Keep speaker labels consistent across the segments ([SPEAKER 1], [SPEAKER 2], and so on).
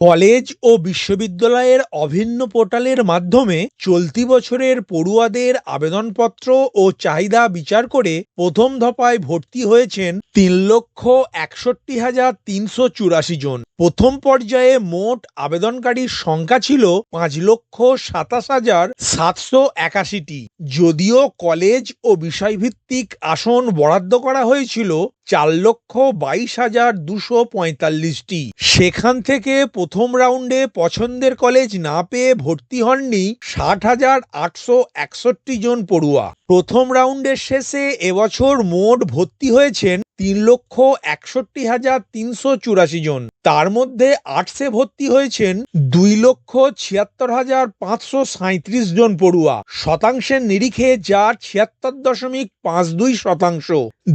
[SPEAKER 1] College ও বিশ্ববিদ্যালয়ের অভিন্ন পোর্টালের মাধ্যমে চলতি বছরের পড়ুয়াদের আবেদনপত্র ও চাহিদা বিচার করে প্রথম দফায় ভর্তি হয়েছেন তিন লক্ষ একষট্টি হাজার তিনশো চুরাশি জন। প্রথম পর্যায়ে মোট আবেদনকারীর সংখ্যা ছিল পাঁচ লক্ষ সাতাশ হাজার সাতশো একাশিটি। যদিও কলেজ ও বিষয়ভিত্তিক আসন বরাদ্দ করা হয়েছিল চার লক্ষ বাইশ হাজার দুশো পঁয়তাল্লিশটি। সেখান থেকে প্রথম রাউন্ডে পছন্দের কলেজ না পেয়ে ভর্তি হননি ষাট হাজার আটশো একষট্টি জন পড়ুয়া। প্রথম রাউন্ডের শেষে এবছর মোট ভর্তি হয়েছেন তিন লক্ষ একষট্টি হাজার তিনশো চুরাশি জন। তার মধ্যে আর্টসে ভর্তি হয়েছেন দুই লক্ষ ছিয়াত্তর হাজার পাঁচশো সাঁত্রিশ জন পড়ুয়া। শতাংশের নিরিখে যা ছিয়াত্তর দশমিক পাঁচ দুই শতাংশ।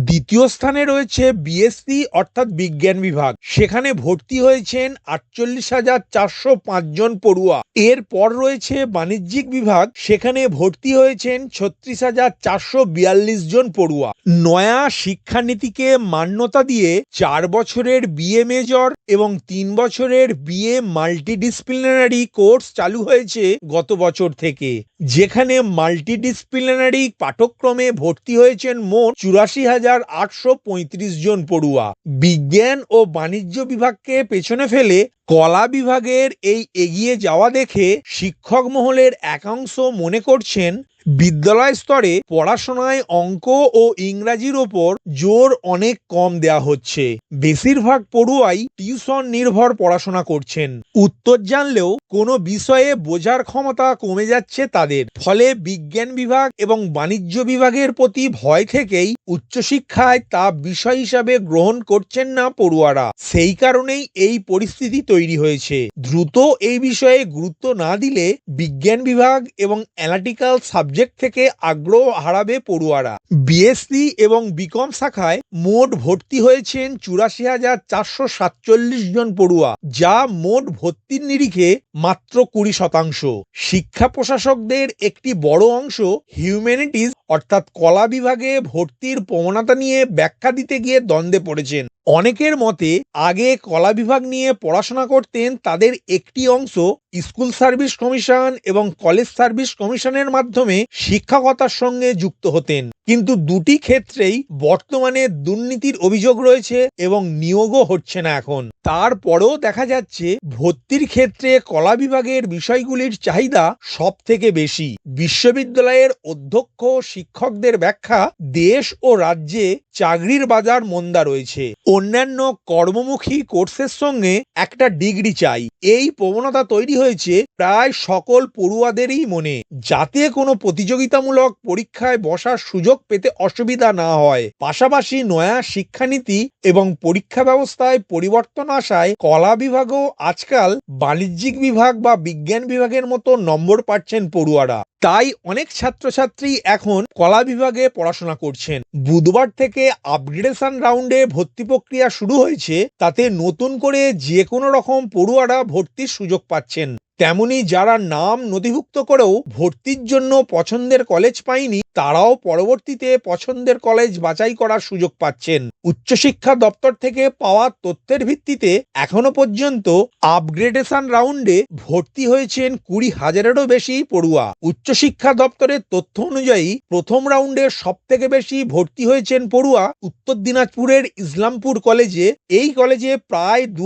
[SPEAKER 1] দ্বিতীয় স্থানে রয়েছে বিএসসি, অর্থাৎ বিজ্ঞান বিভাগ। সেখানে ভর্তি হয়েছেন আটচল্লিশ হাজার চারশো পাঁচ জন পড়ুয়া। এরপর রয়েছে বাণিজ্যিক বিভাগ। সেখানে ভর্তি হয়েছেন ছত্রিশ হাজার চারশো বিয়াল্লিশ জন পড়ুয়া। নয়া শিক্ষানীতিকে মান্যতা দিয়ে চার বছরের বিএ মেজর এবং তিন বছরের বিএ মাল্টিডিসিপ্লিনারি কোর্স চালু হয়েছে গত বছর থেকে, যেখানে মাল্টিডিসিপ্লিনারি পাঠক্রমে ভর্তি হয়েছেন মোট চুরাশি হাজার আটশো পঁয়ত্রিশ জন পড়ুয়া। বিজ্ঞান ও বাণিজ্য বিভাগকে পেছনে ফেলে কলা বিভাগের এই এগিয়ে যাওয়া দেখে শিক্ষক মহলের একাংশ মনে করছেন, বিদ্যালয় স্তরে পড়াশোনায় অঙ্ক ও ইংরাজির ওপর জোর অনেক কম দেয়া হচ্ছে। বেশিরভাগ পড়ুয়াই টিউশন নির্ভর পড়াশোনা করছেন। উত্তর জানলেও কোনো বিষয়ে বোঝার ক্ষমতা কমে যাচ্ছে তাদের। ফলে বিজ্ঞান বিভাগ এবং বাণিজ্য বিভাগের প্রতি ভয় থেকেই উচ্চশিক্ষায় তা বিষয় হিসাবে গ্রহণ করছেন না পড়ুয়ারা। সেই কারণেই এই পরিস্থিতি তৈরি হয়েছে। দ্রুত এই বিষয়ে গুরুত্ব না দিলে বিজ্ঞান বিভাগ এবং অ্যানালিটিক্যাল সাবজেক্ট থেকে আগ্রহ হারাবে পড়ুয়ারা। বিএসসি এবং বিকম শাখায় মোট ভর্তি হয়েছেন চুরাশি হাজার চারশো সাতচল্লিশ জন পড়ুয়া, যা মোট ভর্তির নিরিখে মাত্র কুড়ি শতাংশ। শিক্ষা প্রশাসকদের একটি বড় অংশ হিউম্যানিটিজ অর্থাৎ কলা বিভাগে ভর্তির প্রবণতা নিয়ে ব্যাখ্যা দিতে গিয়ে দ্বন্দ্বে পড়েছেন। অনেকের মতে, আগে কলা বিভাগ নিয়ে পড়াশোনা করতেন তাদের একটি অংশ স্কুল সার্ভিস কমিশন এবং কলেজ সার্ভিস কমিশনের মাধ্যমে শিক্ষকতার সঙ্গে যুক্ত হতেন। কিন্তু দুটি ক্ষেত্রেই বর্তমানে দুর্নীতির অভিযোগ রয়েছে এবং নিয়োগও হচ্ছে না এখন। তারপরেও দেখা যাচ্ছে, ভর্তির ক্ষেত্রে কলা বিভাগের বিষয়গুলির চাহিদা সব থেকে বেশি। বিশ্ববিদ্যালয়ের অধ্যক্ষ শিক্ষকদের ব্যাখ্যা, দেশ ও রাজ্যে চাকরির বাজার মন্দা রয়েছে। অন্যান্য কর্মমুখী কোর্সের সঙ্গে একটা ডিগ্রি চাই। এই প্রবণতা তৈরি হয়েছে প্রায় সকল পড়ুয়াদেরই মনে। যাতে কোনো প্রতিযোগিতামূলক পরীক্ষায় বসার সুযোগ পেতে অসুবিধা না হয়। পাশাপাশি নয়া শিক্ষানীতি এবং পরীক্ষা ব্যবস্থায় পরিবর্তন আসায় কলা বিভাগও আজকাল বাণিজ্যিক বিভাগ বা বিজ্ঞান বিভাগের মতো নম্বর পাচ্ছেন পড়ুয়ারা। তাই অনেক ছাত্রছাত্রী এখন কলা বিভাগে পড়াশোনা করছেন। বুধবার থেকে আপগ্রেডেশন রাউন্ডে ভর্তি প্রক্রিয়া শুরু হয়েছে, তাতে নতুন করে যে কোনো রকম পড়ুয়ারা ভর্তির সুযোগ পাচ্ছেন। তেমনি যারা নাম নথিভুক্ত করেও ভর্তির জন্য পছন্দের কলেজ পায়নি, তারাও পরবর্তীতে পছন্দের কলেজ বাছাই করার সুযোগ পাচ্ছেন। উচ্চশিক্ষা দপ্তর থেকে পাওয়া তথ্যের ভিত্তিতে এখনও পর্যন্ত আপগ্রেডেশন রাউন্ডে ভর্তি হয়েছেন কুড়ি হাজারেরও বেশি পড়ুয়া। উচ্চশিক্ষা দপ্তরের তথ্য অনুযায়ী প্রথম রাউন্ডে সব থেকে বেশি ভর্তি হয়েছেন পড়ুয়া উত্তর দিনাজপুরের ইসলামপুর কলেজে। এই কলেজে প্রায় দু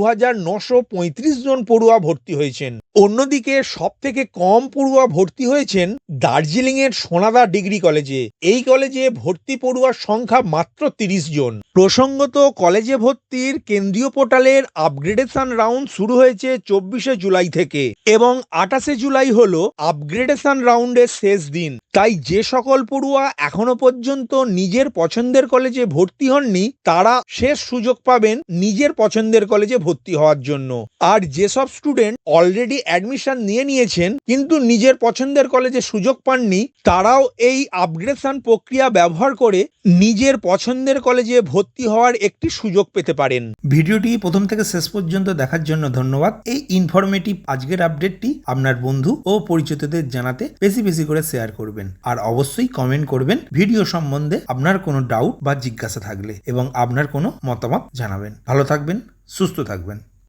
[SPEAKER 1] জন পড়ুয়া ভর্তি হয়েছেন। অন্যদিকে সব থেকে কম পড়ুয়া ভর্তি হয়েছেন দার্জিলিং এর সোনাদা ডিগ্রি কলেজে। এই কলেজে ভর্তি পড়ুয়ার সংখ্যা মাত্র তিরিশ জন। প্রসঙ্গত কলেজে ভর্তির কেন্দ্রীয় পোর্টালের আপগ্রেডেশন রাউন্ড শুরু হয়েছে চব্বিশে জুলাই থেকে এবং আঠাশে জুলাই হল আপগ্রেডেশন রাউন্ডের শেষ দিন। তাই যে সকল পড়ুয়া এখনও পর্যন্ত নিজের পছন্দের কলেজে ভর্তি হননি, তারা শেষ সুযোগ পাবেন নিজের পছন্দের কলেজে ভর্তি হওয়ার জন্য। আর যেসব স্টুডেন্ট অলরেডি অ্যাডমিশন নিয়ে নিয়েছেন, কিন্তু নিজের পছন্দের কলেজে সুযোগ পাননি, তারাও এই আপগ্রেডেশন প্রক্রিয়া ব্যবহার করে নিজের পছন্দের কলেজে ভর্তি হওয়ার একটি সুযোগ পেতে পারেন।
[SPEAKER 2] ভিডিওটি প্রথম থেকে শেষ পর্যন্ত দেখার জন্য ধন্যবাদ। এই ইনফরমেটিভ আজকের আপডেটটি আপনার বন্ধু ও পরিচিতদের জানাতে বেশি বেশি করে শেয়ার করবেন। আর অবশ্যই কমেন্ট করবেন ভিডিও সম্বন্ধে আপনার কোনো ডাউট বা জিজ্ঞাসা থাকলে এবং আপনার কোনো মতামত জানাবেন। ভালো থাকবেন, সুস্থ থাকবেন।